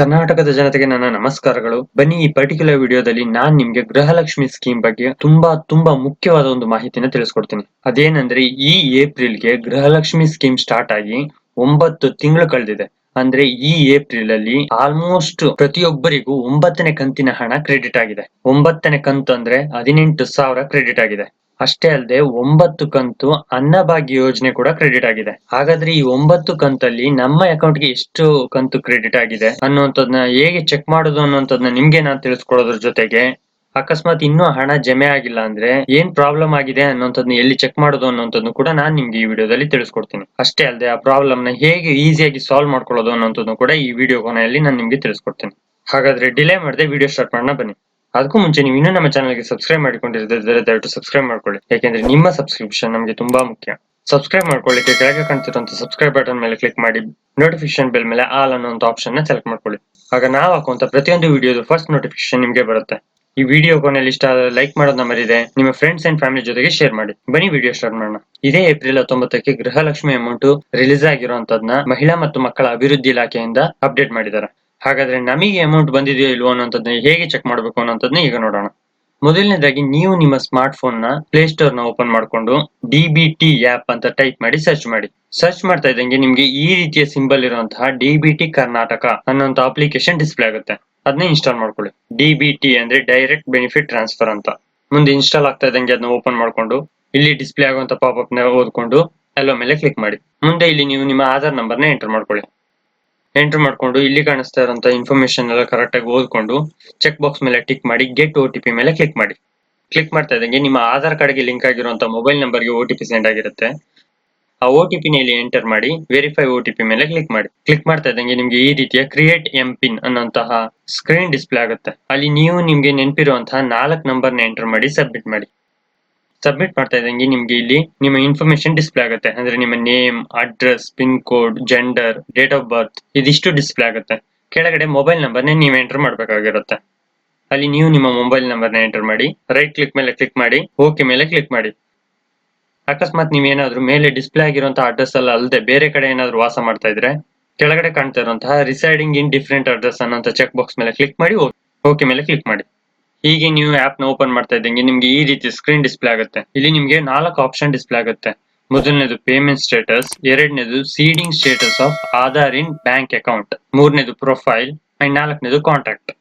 ಕರ್ನಾಟಕದ ಜನತೆಗೆ ನನ್ನ ನಮಸ್ಕಾರಗಳು. ಬನ್ನಿ, ಈ ಪರ್ಟಿಕ್ಯುಲರ್ ವಿಡಿಯೋದಲ್ಲಿ ನಾನ್ ನಿಮ್ಗೆ ಗೃಹಲಕ್ಷ್ಮಿ ಸ್ಕೀಮ್ ಬಗ್ಗೆ ತುಂಬಾ ತುಂಬಾ ಮುಖ್ಯವಾದ ಒಂದು ಮಾಹಿತಿನ ತಿಳಿಸ್ಕೊಡ್ತೀನಿ. ಅದೇನಂದ್ರೆ, ಈ ಏಪ್ರಿಲ್ಗೆ ಗೃಹಲಕ್ಷ್ಮಿ ಸ್ಕೀಮ್ ಸ್ಟಾರ್ಟ್ ಆಗಿ ಒಂಬತ್ತು ತಿಂಗಳು ಕಳೆದಿದೆ. ಅಂದ್ರೆ, ಈ ಏಪ್ರಿಲ್ ಅಲ್ಲಿ ಆಲ್ಮೋಸ್ಟ್ ಪ್ರತಿಯೊಬ್ಬರಿಗೂ ಒಂಬತ್ತನೇ ಕಂತಿನ ಹಣ ಕ್ರೆಡಿಟ್ ಆಗಿದೆ. ಒಂಬತ್ತನೇ ಕಂತು ಅಂದ್ರೆ ಹದಿನೆಂಟು ಸಾವಿರ ಕ್ರೆಡಿಟ್ ಆಗಿದೆ. ಅಷ್ಟೇ ಅಲ್ಲದೆ ಒಂಬತ್ತು ಕಂತು ಅನ್ನಭಾಗ್ಯ ಯೋಜನೆ ಕೂಡ ಕ್ರೆಡಿಟ್ ಆಗಿದೆ. ಹಾಗಾದ್ರೆ ಈ ಒಂಬತ್ತು ಕಂತಲ್ಲಿ ನಮ್ಮ ಅಕೌಂಟ್ಗೆ ಎಷ್ಟು ಕಂತು ಕ್ರೆಡಿಟ್ ಆಗಿದೆ ಅನ್ನುವಂಥದ್ನ ಹೇಗೆ ಚೆಕ್ ಮಾಡೋದು ಅನ್ನುವಂಥದ್ನ ನಿಮ್ಗೆ ನಾನು ತಿಳಿಸ್ಕೊಡೋದ್ರ ಜೊತೆಗೆ ಅಕಸ್ಮಾತ್ ಇನ್ನೂ ಹಣ ಜಮೆ ಆಗಿಲ್ಲ ಅಂದ್ರೆ ಏನ್ ಪ್ರಾಬ್ಲಮ್ ಆಗಿದೆ ಅನ್ನೋಂಥದ್ನ ಎಲ್ಲಿ ಚೆಕ್ ಮಾಡೋದು ಅನ್ನೋಂಥದ್ದು ಕೂಡ ನಾನು ನಿಮ್ಗೆ ಈ ವಿಡಿಯೋದಲ್ಲಿ ತಿಳಿಸ್ಕೊಡ್ತೀನಿ. ಅಷ್ಟೇ ಅಲ್ಲದೆ ಆ ಪ್ರಾಬ್ಲಮ್ನ ಹೇಗೆ ಈಸಿಯಾಗಿ ಸಾಲ್ವ್ ಮಾಡ್ಕೊಳ್ಳೋದು ಅನ್ನೋಂಥದ್ದು ಕೂಡ ಈ ವಿಡಿಯೋ ಕೊನೆಯಲ್ಲಿ ನಾನು ನಿಮ್ಗೆ ತಿಳಿಸ್ಕೊಡ್ತೀನಿ. ಹಾಗಾದ್ರೆ ಡಿಲೇ ಮಾಡದೆ ವಿಡಿಯೋ ಸ್ಟಾರ್ಟ್ ಮಾಡೋಣ ಬನ್ನಿ. ಅದಕ್ಕೂ ಮುಂಚೆ ನೀವು ಇನ್ನೂ ನಮ್ಮ ಚಾನಲ್ಗೆ ಸಬ್ಸ್ಕ್ರೈಬ್ ಮಾಡಿಕೊಂಡಿರೋದ್ರೆ ದಯವಿಟ್ಟು ಸಬ್ಸ್ಕ್ರೈಬ್ ಮಾಡ್ಕೊಳ್ಳಿ. ಯಾಕೆಂದ್ರೆ ನಿಮ್ಮ ಸಬ್ಸ್ಕ್ರಿಪ್ಷನ್ ನಮಗೆ ತುಂಬಾ ಮುಖ್ಯ. ಸಬ್ಸ್ಕ್ರೈಬ್ ಮಾಡ್ಕೊಳ್ಳಿಕ್ಕೆ ಕೆಳಗೆ ಕಾಣ್ತಿರುವಂತ ಸಬ್ಸ್ಕ್ರೈಬ್ ಬಟನ್ ಮೇಲೆ ಕ್ಲಿಕ್ ಮಾಡಿ ನೋಟಿಫಿಕೇಶನ್ ಬೆಲ್ ಮೇಲೆ ಆಲ್ ಅನ್ನೋ ಆಪ್ಷನ್ನ ಸೆಲೆಕ್ಟ್ ಮಾಡ್ಕೊಳ್ಳಿ. ಆಗ ನಾವು ಹಾಕುವಂತ ಪ್ರತಿಯೊಂದು ವಿಡಿಯೋದು ಫಸ್ಟ್ ನೋಟಿಫಿಕೇಶನ್ ನಿಮಗೆ ಬರುತ್ತೆ. ಈ ವಿಡಿಯೋ ಕೊನೆಯಲ್ಲಿ ಇಷ್ಟ ಲೈಕ್ ಮಾಡೋದನ್ನ ಮರಿದೆ, ನಿಮ್ಮ ಫ್ರೆಂಡ್ಸ್ ಅಂಡ್ ಫ್ಯಾಮಿಲಿ ಜೊತೆಗೆ ಶೇರ್ ಮಾಡಿ. ಬನ್ನಿ ವಿಡಿಯೋ ಸ್ಟಾರ್ಟ್ ಮಾಡೋಣ. ಇದೇ ಏಪ್ರಿಲ್ ಹತ್ತೊಂಬತ್ತಕ್ಕೆ ಗೃಹಲಕ್ಷ್ಮಿ ಅಮೌಂಟ್ ರಿಲೀಸ್ ಆಗಿರುವಂತದ್ನ ಮಹಿಳಾ ಮತ್ತು ಮಕ್ಕಳ ಅಭಿವೃದ್ಧಿ ಇಲಾಖೆಯಿಂದ ಅಪ್ಡೇಟ್ ಮಾಡಿದ್ದಾರೆ. ಹಾಗಾದ್ರೆ ನಮಗೆ ಅಮೌಂಟ್ ಬಂದಿದೆಯೋ ಇಲ್ವೋ ಅನ್ನೋದನ್ನ ಹೇಗೆ ಚೆಕ್ ಮಾಡಬೇಕು ಅನ್ನೋದನ್ನ ಈಗ ನೋಡೋಣ. ಮೊದಲನೇದಾಗಿ ನೀವು ನಿಮ್ಮ ಸ್ಮಾರ್ಟ್ ಫೋನ್ನ ಪ್ಲೇ ಸ್ಟೋರ್ನ ಓಪನ್ ಮಾಡ್ಕೊಂಡು ಡಿ ಬಿ ಟಿ ಆಪ್ ಅಂತ ಟೈಪ್ ಮಾಡಿ ಸರ್ಚ್ ಮಾಡಿ. ಸರ್ಚ್ ಮಾಡ್ತಾ ಇದ್ದಂಗೆ ನಿಮ್ಗೆ ಈ ರೀತಿಯ ಸಿಂಬಲ್ ಇರುವಂತಹ ಡಿ ಬಿ ಟಿ ಕರ್ನಾಟಕ ಅನ್ನೋಂತ ಅಪ್ಲಿಕೇಶನ್ ಡಿಸ್ಪ್ಲೇ ಆಗುತ್ತೆ. ಅದನ್ನ ಇನ್ಸ್ಟಾಲ್ ಮಾಡ್ಕೊಳ್ಳಿ. ಡಿ ಬಿ ಟಿ ಅಂದ್ರೆ ಡೈರೆಕ್ಟ್ ಬೆನಿಫಿಟ್ ಟ್ರಾನ್ಸ್ಫರ್ ಅಂತ. ಮುಂದೆ ಇನ್ಸ್ಟಾಲ್ ಆಗ್ತಾ ಇದ್ದಂಗೆ ಅದನ್ನ ಓಪನ್ ಮಾಡ್ಕೊಂಡು, ಇಲ್ಲಿ ಡಿಸ್ಪ್ಲೇ ಆಗುವಂತ ಪಾಪ್ಅಪ್ನ ಓದ್ಕೊಂಡು ಎಲ್ಲೋ ಮೇಲೆ ಕ್ಲಿಕ್ ಮಾಡಿ. ಮುಂದೆ ಇಲ್ಲಿ ನೀವು ನಿಮ್ಮ ಆಧಾರ್ ನಂಬರ್ನ ಎಂಟರ್ ಮಾಡ್ಕೊಳ್ಳಿ. ಎಂಟರ್ ಮಾಡ್ಕೊಂಡು ಇಲ್ಲಿ ಕಾಣಿಸ್ತಾ ಇರುವಂತ ಇನ್ಫಾರ್ಮೇಶನ್ ಎಲ್ಲ ಕರೆಕ್ಟ್ ಆಗಿ ಓದ್ಕೊಂಡು ಚೆಕ್ ಬಾಕ್ಸ್ ಮೇಲೆ ಟಿಕ್ ಮಾಡಿ ಗೆಟ್ ಒ ಟಿ ಪಿ ಮೇಲೆ ಕ್ಲಿಕ್ ಮಾಡಿ. ಕ್ಲಿಕ್ ಮಾಡ್ತಾ ಇದ್ದಂಗೆ ನಿಮ್ಮ ಆಧಾರ್ ಕಾರ್ಡ್ಗೆ ಲಿಂಕ್ ಆಗಿರುವಂಥ ಮೊಬೈಲ್ ನಂಬರ್ಗೆ ಒ ಟಿ ಪಿ ಸೆಂಡ್ ಆಗಿರುತ್ತೆ. ಆ ಒ ಟಿ ಪಿನ ಇಲ್ಲಿ ಎಂಟರ್ ಮಾಡಿ ವೆರಿಫೈ ಒ ಟಿ ಪಿ ಮೇಲೆ ಕ್ಲಿಕ್ ಮಾಡಿ. ಕ್ಲಿಕ್ ಮಾಡ್ತಾ ಇದ್ದಂಗೆ ನಿಮ್ಗೆ ಈ ರೀತಿಯ ಕ್ರಿಯೇಟ್ ಎಂ ಪಿನ್ ಅನ್ನೋಂತಹ ಸ್ಕ್ರೀನ್ ಡಿಸ್ಪ್ಲೇ ಆಗುತ್ತೆ. ಅಲ್ಲಿ ನೀವು ನಿಮ್ಗೆ ನೆನಪಿರುವಂತಹ ನಾಲ್ಕು ನ ಎಂಟರ್ ಮಾಡಿ ಸಬ್ಮಿಟ್ ಮಾಡಿ. ಸಬ್ಮಿಟ್ ಮಾಡ್ತಾ ಇದ್ದಂಗೆ ನಿಮ್ಗೆ ಇಲ್ಲಿ ನಿಮ್ಮ ಇನ್ಫಾರ್ಮೇಶನ್ ಡಿಸ್ಪ್ಲೇ ಆಗುತ್ತೆ. ಅಂದ್ರೆ ನಿಮ್ಮ name address pin code gender date of birth ಇದಿಷ್ಟು ಡಿಸ್ಪ್ಲೇ ಆಗುತ್ತೆ. ಕೆಳಗಡೆ ಮೊಬೈಲ್ ನಂಬರ್ನೇ ನೀವು ಎಂಟರ್ ಮಾಡಬೇಕಾಗಿರುತ್ತೆ. ಅಲ್ಲಿ ನೀವು ನಿಮ್ಮ ಮೊಬೈಲ್ ನಂಬರ್ನ ಎಂಟರ್ ಮಾಡಿ ರೈಟ್ ಕ್ಲಿಕ್ ಮೇಲೆ ಕ್ಲಿಕ್ ಮಾಡಿ ಓಕೆ ಮೇಲೆ ಕ್ಲಿಕ್ ಮಾಡಿ. ಅಕಸ್ಮಾತ್ ನೀವೇನಾದ್ರೂ ಮೇಲೆ ಡಿಸ್ಪ್ಲೇ ಆಗಿರುವಂತಹ ಅಡ್ರೆಸ್ ಅಲ್ಲ, ಅಲ್ಲದೆ ಬೇರೆ ಕಡೆ ಏನಾದ್ರು ವಾಸ ಮಾಡ್ತಾ ಇದ್ರೆ, ಕೆಳಗಡೆ ಕಾಣ್ತಾ ಇರುವಂತಹ ರಿಸೈಡಿಂಗ್ ಇನ್ ಡಿಫ್ರೆಂಟ್ ಅಡ್ರೆಸ್ ಅನ್ನೋಂಥ ಚೆಕ್ ಬಾಕ್ಸ್ ಮೇಲೆ ಕ್ಲಿಕ್ ಮಾಡಿ ಓಕೆ ಮೇಲೆ ಕ್ಲಿಕ್ ಮಾಡಿ. ಹೀಗೆ ನೀವು ಆಪ್ನ ಓಪನ್ ಮಾಡ್ತಾ ಇದ್ದಂಗೆ ನಿಮ್ಗೆ ಈ ರೀತಿ ಸ್ಕ್ರೀನ್ ಡಿಸ್ಪ್ಲೇ ಆಗುತ್ತೆ. ಇಲ್ಲಿ ನಿಮ್ಗೆ ನಾಲ್ಕು ಆಪ್ಷನ್ ಡಿಸ್ಪ್ಲೇ ಆಗುತ್ತೆ. ಮೊದಲನೇದು ಪೇಮೆಂಟ್ ಸ್ಟೇಟಸ್ ಎರಡನೇದು seeding status of Aadhaar in bank account ಮೂರನೇದು ಪ್ರೊಫೈಲ್ ಅಂಡ್ ನಾಲ್ಕನೇದು ಕಾಂಟ್ಯಾಕ್ಟ್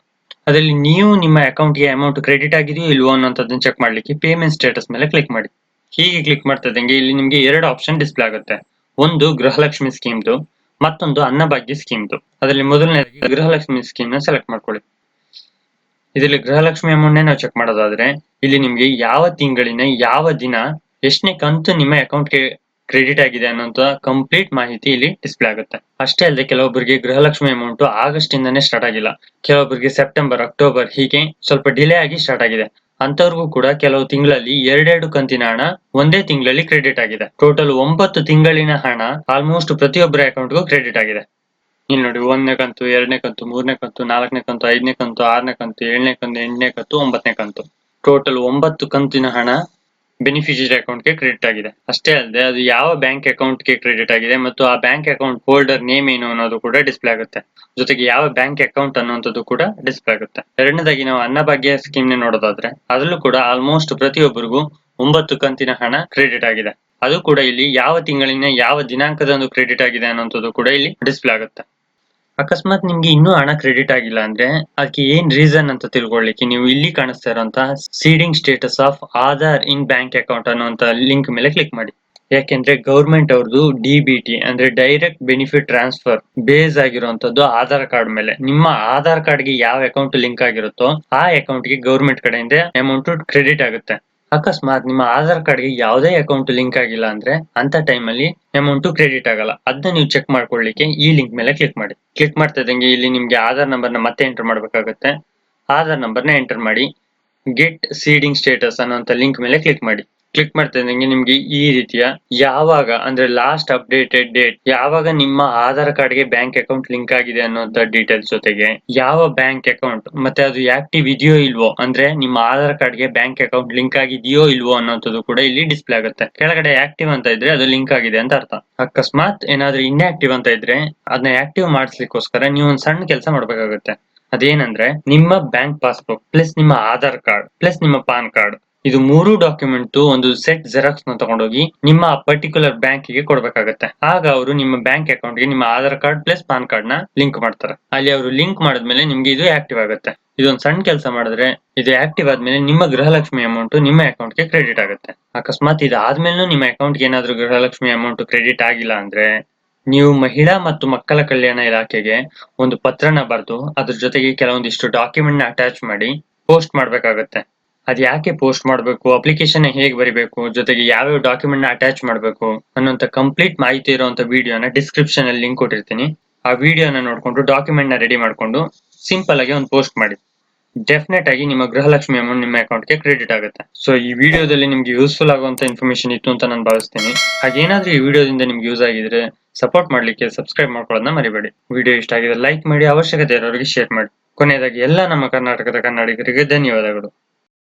ಅದರಲ್ಲಿ ನೀವು ನಿಮ್ಮ ಅಕೌಂಟ್ಗೆ ಅಮೌಂಟ್ ಕ್ರೆಡಿಟ್ ಆಗಿದೆಯೋ ಇಲ್ವೋ ಅನ್ನೋಂಥದ್ದನ್ನು ಚೆಕ್ ಮಾಡ್ಲಿಕ್ಕೆ ಪೇಮೆಂಟ್ ಸ್ಟೇಟಸ್ ಮೇಲೆ ಕ್ಲಿಕ್ ಮಾಡಿ. ಹೀಗೆ ಕ್ಲಿಕ್ ಮಾಡ್ತಾ ಇದ್ದಂಗೆ ಇಲ್ಲಿ ನಿಮ್ಗೆ ಎರಡು ಆಪ್ಷನ್ ಡಿಸ್ಪ್ಲೇ ಆಗುತ್ತೆ. ಒಂದು ಗೃಹಲಕ್ಷ್ಮಿ ಸ್ಕೀಮ್ದು ಮತ್ತೊಂದು ಅನ್ನಭಾಗ್ಯ ಸ್ಕೀಮ್ದು ಅದರಲ್ಲಿ ಮೊದಲನೇ ಗೃಹಲಕ್ಷ್ಮಿ ಸ್ಕೀಮ್ನ ಸೆಲೆಕ್ಟ್ ಮಾಡ್ಕೊಳ್ಳಿ. ಇದರಲ್ಲಿ ಗೃಹಲಕ್ಷ್ಮಿ ಅಮೌಂಟ್ ನಾವು ಚೆಕ್ ಮಾಡೋದಾದ್ರೆ, ಇಲ್ಲಿ ನಿಮ್ಗೆ ಯಾವ ತಿಂಗಳಿನ ಯಾವ ದಿನ ಎಷ್ಟನೇ ಕಂತು ನಿಮ್ಮ ಅಕೌಂಟ್ಗೆ ಕ್ರೆಡಿಟ್ ಆಗಿದೆ ಅನ್ನೋಂತ ಕಂಪ್ಲೀಟ್ ಮಾಹಿತಿ ಇಲ್ಲಿ ಡಿಸ್ಪ್ಲೇ ಆಗುತ್ತೆ. ಅಷ್ಟೇ ಅಲ್ಲದೆ ಕೆಲವೊಬ್ಬರಿಗೆ ಗೃಹಲಕ್ಷ್ಮಿ ಅಮೌಂಟ್ ಆಗಸ್ಟ್ ಇಂದಾನೇ ಸ್ಟಾರ್ಟ್ ಆಗಿಲ್ಲ. ಕೆಲವೊಬ್ಬರಿಗೆ ಸೆಪ್ಟೆಂಬರ್ ಅಕ್ಟೋಬರ್ ಹೀಗೆ ಸ್ವಲ್ಪ ಡಿಲೇ ಆಗಿ ಸ್ಟಾರ್ಟ್ ಆಗಿದೆ. ಅಂತವ್ರಿಗೂ ಕೂಡ ಕೆಲವು ತಿಂಗಳಲ್ಲಿ ಎರಡೆರಡು ಕಂತಿನ ಹಣ ಒಂದೇ ತಿಂಗಳಲ್ಲಿ ಕ್ರೆಡಿಟ್ ಆಗಿದೆ. ಟೋಟಲ್ ಒಂಬತ್ತು ತಿಂಗಳಿನ ಹಣ ಆಲ್ಮೋಸ್ಟ್ ಪ್ರತಿಯೊಬ್ಬರ ಅಕೌಂಟ್ಗೂ ಕ್ರೆಡಿಟ್ ಆಗಿದೆ. ಇಲ್ಲಿ ನೋಡಿ, ಒಂದನೇ ಕಂತು, ಎರಡನೇ ಕಂತು, ಮೂರನೇ ಕಂತು, ನಾಲ್ಕನೇ ಕಂತು, ಐದನೇ ಕಂತು, ಆರನೇ ಕಂತು, ಏಳನೇ ಕಂತು, ಎಂಟನೇ ಕಂತು, ಒಂಬತ್ತನೇ ಕಂತು. ಟೋಟಲ್ ಒಂಬತ್ತು ಕಂತಿನ ಹಣ ಬೆನಿಫಿಷಿಯರಿ ಅಕೌಂಟ್ಗೆ ಕ್ರೆಡಿಟ್ ಆಗಿದೆ. ಅಷ್ಟೇ ಅಲ್ಲದೆ, ಅದು ಯಾವ ಬ್ಯಾಂಕ್ ಅಕೌಂಟ್ಗೆ ಕ್ರೆಡಿಟ್ ಆಗಿದೆ ಮತ್ತು ಆ ಬ್ಯಾಂಕ್ ಅಕೌಂಟ್ ಹೋಲ್ಡರ್ ನೇಮ್ ಏನು ಅನ್ನೋದು ಕೂಡ ಡಿಸ್ಪ್ಲೇ ಆಗುತ್ತೆ. ಜೊತೆಗೆ ಯಾವ ಬ್ಯಾಂಕ್ ಅಕೌಂಟ್ ಅನ್ನುವಂಥದ್ದು ಕೂಡ ಡಿಸ್ಪ್ಲೇ ಆಗುತ್ತೆ. ಎರಡನೇದಾಗಿ ನಾವು ಅನ್ನಭಾಗ್ಯ ಸ್ಕೀಮ್ನ ನೋಡೋದಾದ್ರೆ, ಅದರಲ್ಲೂ ಕೂಡ ಆಲ್ಮೋಸ್ಟ್ ಪ್ರತಿಯೊಬ್ಬರಿಗೂ ಒಂಬತ್ತು ಕಂತಿನ ಹಣ ಕ್ರೆಡಿಟ್ ಆಗಿದೆ. ಅದು ಕೂಡ ಇಲ್ಲಿ ಯಾವ ತಿಂಗಳಿನ, ಯಾವ ದಿನಾಂಕದಂದು ಕ್ರೆಡಿಟ್ ಆಗಿದೆ ಅನ್ನೋಂಥದ್ದು ಕೂಡ ಇಲ್ಲಿ ಡಿಸ್ಪ್ಲೇ ಆಗುತ್ತೆ. ಅಕಸ್ಮಾತ್ ನಿಮ್ಗೆ ಇನ್ನೂ ಹಣ ಕ್ರೆಡಿಟ್ ಆಗಿಲ್ಲ ಅಂದ್ರೆ ಅದಕ್ಕೆ ಏನ್ ರೀಸನ್ ಅಂತ ತಿಳ್ಕೊಳ್ಳಿಕ್ಕೆ ನೀವು ಇಲ್ಲಿ ಕಾಣಿಸ್ತಾ ಇರುವಂತಹ seeding status of Aadhaar in bank account ಅನ್ನುವಂತ ಲಿಂಕ್ ಮೇಲೆ ಕ್ಲಿಕ್ ಮಾಡಿ. ಯಾಕೆಂದ್ರೆ ಗೌರ್ಮೆಂಟ್ ಅವ್ರದ್ದು ಡಿ ಬಿ ಟಿ ಅಂದ್ರೆ ಡೈರೆಕ್ಟ್ ಬೆನಿಫಿಟ್ ಟ್ರಾನ್ಸ್ಫರ್ ಬೇಸ್ ಆಗಿರುವಂತದ್ದು ಆಧಾರ್ ಕಾರ್ಡ್ ಮೇಲೆ. ನಿಮ್ಮ ಆಧಾರ್ ಕಾರ್ಡ್ಗೆ ಯಾವ ಅಕೌಂಟ್ ಲಿಂಕ್ ಆಗಿರುತ್ತೋ ಆ ಅಕೌಂಟ್ಗೆ ಗೌರ್ಮೆಂಟ್ ಕಡೆಯಿಂದ ಅಮೌಂಟ್ ಕ್ರೆಡಿಟ್ ಆಗುತ್ತೆ. ಅಕಸ್ಮಾತ್ ನಿಮ್ಮ ಆಧಾರ್ ಕಾರ್ಡ್ಗೆ ಯಾವುದೇ ಅಕೌಂಟ್ ಲಿಂಕ್ ಆಗಿಲ್ಲ ಅಂದ್ರೆ ಅಂತ ಟೈಮಲ್ಲಿ ಅಮೌಂಟ್ ಕ್ರೆಡಿಟ್ ಆಗಲ್ಲ. ಅದನ್ನ ನೀವು ಚೆಕ್ ಮಾಡ್ಕೊಳ್ಳಿಕ್ಕೆ ಈ ಲಿಂಕ್ ಮೇಲೆ ಕ್ಲಿಕ್ ಮಾಡಿ. ಕ್ಲಿಕ್ ಮಾಡ್ತಾ ಇದ್ದಂಗೆ ಇಲ್ಲಿ ನಿಮ್ಗೆ ಆಧಾರ್ ನಂಬರ್ನ ಮತ್ತೆ ಎಂಟರ್ ಮಾಡಬೇಕಾಗುತ್ತೆ. ಆಧಾರ್ ನಂಬರ್ನ ಎಂಟರ್ ಮಾಡಿ ಗೆಟ್ ಸೀಡಿಂಗ್ ಸ್ಟೇಟಸ್ ಅನ್ನೋಂಥ ಲಿಂಕ್ ಮೇಲೆ ಕ್ಲಿಕ್ ಮಾಡಿ. ಕ್ಲಿಕ್ ಮಾಡ್ತಾ ಇದ್ದಂಗೆ ನಿಮ್ಗೆ ಈ ರೀತಿಯ ಯಾವಾಗ, ಅಂದ್ರೆ ಲಾಸ್ಟ್ ಅಪ್ಡೇಟೆಡ್ ಡೇಟ್ ಯಾವಾಗ ನಿಮ್ಮ ಆಧಾರ್ ಕಾರ್ಡ್ಗೆ ಬ್ಯಾಂಕ್ ಅಕೌಂಟ್ ಲಿಂಕ್ ಆಗಿದೆ ಅನ್ನೋಂತ ಡೀಟೇಲ್ಸ್ ಜೊತೆಗೆ ಯಾವ ಬ್ಯಾಂಕ್ ಅಕೌಂಟ್ ಮತ್ತೆ ಅದು ಆಕ್ಟಿವ್ ಇದೆಯೋ ಇಲ್ವೋ, ಅಂದ್ರೆ ನಿಮ್ಮ ಆಧಾರ್ ಕಾರ್ಡ್ಗೆ ಬ್ಯಾಂಕ್ ಅಕೌಂಟ್ ಲಿಂಕ್ ಆಗಿದೆಯೋ ಇಲ್ವೋ ಅನ್ನೋಂಥದ್ದು ಕೂಡ ಇಲ್ಲಿ ಡಿಸ್ಪ್ಲೇ ಆಗುತ್ತೆ. ಕೆಳಗಡೆ ಆಕ್ಟಿವ್ ಅಂತ ಇದ್ರೆ ಅದು ಲಿಂಕ್ ಆಗಿದೆ ಅಂತ ಅರ್ಥ. ಅಕಸ್ಮಾತ್ ಏನಾದ್ರೂ ಇನ್ಆಕ್ಟಿವ್ ಅಂತ ಇದ್ರೆ ಅದನ್ನ ಆಕ್ಟಿವ್ ಮಾಡಿಸ್ಲಿಕ್ಕೋಸ್ಕರ ನೀವು ಒಂದ್ ಸಣ್ಣ ಕೆಲಸ ಮಾಡ್ಬೇಕಾಗುತ್ತೆ. ಅದೇನಂದ್ರೆ ನಿಮ್ಮ ಬ್ಯಾಂಕ್ ಪಾಸ್ಬುಕ್ ಪ್ಲಸ್ ನಿಮ್ಮ ಆಧಾರ್ ಕಾರ್ಡ್ ಪ್ಲಸ್ ನಿಮ್ಮ ಪಾನ್ ಕಾರ್ಡ್. ಇದು ಮೂರು ಡಾಕ್ಯುಮೆಂಟ್, ಒಂದು ಸೆಟ್ ಜೆರಾಕ್ಸ್ನ ತಗೊಂಡೋಗಿ ನಿಮ್ಮ ಪರ್ಟಿಕ್ಯುಲರ್ ಬ್ಯಾಂಕ್ಗೆ ಕೊಡ್ಬೇಕಾಗತ್ತೆ. ಆಗ ಅವರು ನಿಮ್ಮ ಬ್ಯಾಂಕ್ ಅಕೌಂಟ್ಗೆ ನಿಮ್ಮ ಆಧಾರ್ ಕಾರ್ಡ್ ಪ್ಲಸ್ ಪಾನ್ ಕಾರ್ಡ್ನ ಲಿಂಕ್ ಮಾಡ್ತಾರೆ. ಅಲ್ಲಿ ಅವರು ಲಿಂಕ್ ಮಾಡಿದ್ಮೇಲೆ ನಿಮ್ಗೆ ಇದು ಆಕ್ಟಿವ್ ಆಗುತ್ತೆ. ಇದೊಂದು ಸಣ್ಣ ಕೆಲಸ ಮಾಡಿದ್ರೆ ಇದು ಆಕ್ಟಿವ್ ಆದ್ಮೇಲೆ ನಿಮ್ಮ ಗೃಹಲಕ್ಷ್ಮಿ ಅಮೌಂಟ್ ನಿಮ್ಮ ಅಕೌಂಟ್ಗೆ ಕ್ರೆಡಿಟ್ ಆಗುತ್ತೆ. ಅಕಸ್ಮಾತ್ ಇದಾದ್ಮೇಲೂ ನಿಮ್ಮ ಅಕೌಂಟ್ಗೆ ಏನಾದ್ರೂ ಗೃಹಲಕ್ಷ್ಮಿ ಅಮೌಂಟ್ ಕ್ರೆಡಿಟ್ ಆಗಿಲ್ಲ ಅಂದ್ರೆ ನೀವು ಮಹಿಳಾ ಮತ್ತು ಮಕ್ಕಳ ಕಲ್ಯಾಣ ಇಲಾಖೆಗೆ ಒಂದು ಪತ್ರನ ಬರೆದು ಅದ್ರ ಜೊತೆಗೆ ಕೆಲವೊಂದಿಷ್ಟು ಡಾಕ್ಯುಮೆಂಟ್ನ ಅಟ್ಯಾಚ್ ಮಾಡಿ ಪೋಸ್ಟ್ ಮಾಡ್ಬೇಕಾಗತ್ತೆ. ಅದ್ ಯಾಕೆ ಪೋಸ್ಟ್ ಮಾಡಬೇಕು ಅಪ್ಲಿಕೇಶನ್ ಹೇಗೆ ಬರಿಬೇಕು? ಜೊತೆಗೆ ಯಾವ್ಯಾವ ಡಾಕ್ಯುಮೆಂಟ್ ಅಟ್ಯಾಚ್ ಮಾಡಬೇಕು? ಅನ್ನೋಂತ ಕಂಪ್ಲೀಟ್ ಮಾಹಿತಿ ಇರುವಂತ ವಿಡಿಯೋನ ಡಿಸ್ಕ್ರಿಪ್ಷನ್ ಅಲ್ಲಿ ಲಿಂಕ್ ಕೊಟ್ಟಿರ್ತೀನಿ. ಆ ವಿಡಿಯೋನ ನೋಡ್ಕೊಂಡು ಡಾಕ್ಯುಮೆಂಟ್ನ ರೆಡಿ ಮಾಡ್ಕೊಂಡು ಸಿಂಪಲ್ ಆಗಿ ಒಂದು ಪೋಸ್ಟ್ ಮಾಡಿ. ಡೆಫಿನೆಟ್ ಆಗಿ ನಿಮ್ಮ ಗೃಹಲಕ್ಷ್ಮಿ ಅಮೌಂಟ್ ನಿಮ್ಮ ಅಕೌಂಟ್ಗೆ ಕ್ರೆಡಿಟ್ ಆಗುತ್ತೆ. ಸೊ ಈ ವಿಡಿಯೋದಲ್ಲಿ ನಿಮ್ಗೆ ಯೂಸ್ಫುಲ್ ಆಗುವಂತ ಇನ್ಫಾರ್ಮೇಶನ್ ಇತ್ತು ಅಂತ ನಾನು ಭಾವಿಸ್ತೀನಿ. ಹಾಗೇನಾದ್ರೂ ಈ ವಿಡಿಯೋದಿಂದ ನಿಮ್ಗೆ ಯೂಸ್ ಆಗಿದ್ರೆ ಸಪೋರ್ಟ್ ಮಾಡ್ಲಿಕ್ಕೆ ಸಬ್ಸ್ಕ್ರೈಬ್ ಮಾಡ್ಕೊಳ್ಳೋದನ್ನ ಮರಿಬೇಡಿ. ವಿಡಿಯೋ ಇಷ್ಟ ಆಗಿದೆ ಲೈಕ್ ಮಾಡಿ, ಅವಶ್ಯಕತೆ ಇರೋರಿಗೆ ಶೇರ್ ಮಾಡಿ. ಕೊನೆಯದಾಗಿ ಎಲ್ಲ ನಮ್ಮ ಕರ್ನಾಟಕದ ಕನ್ನಡಿಗರಿಗೆ ಧನ್ಯವಾದಗಳು.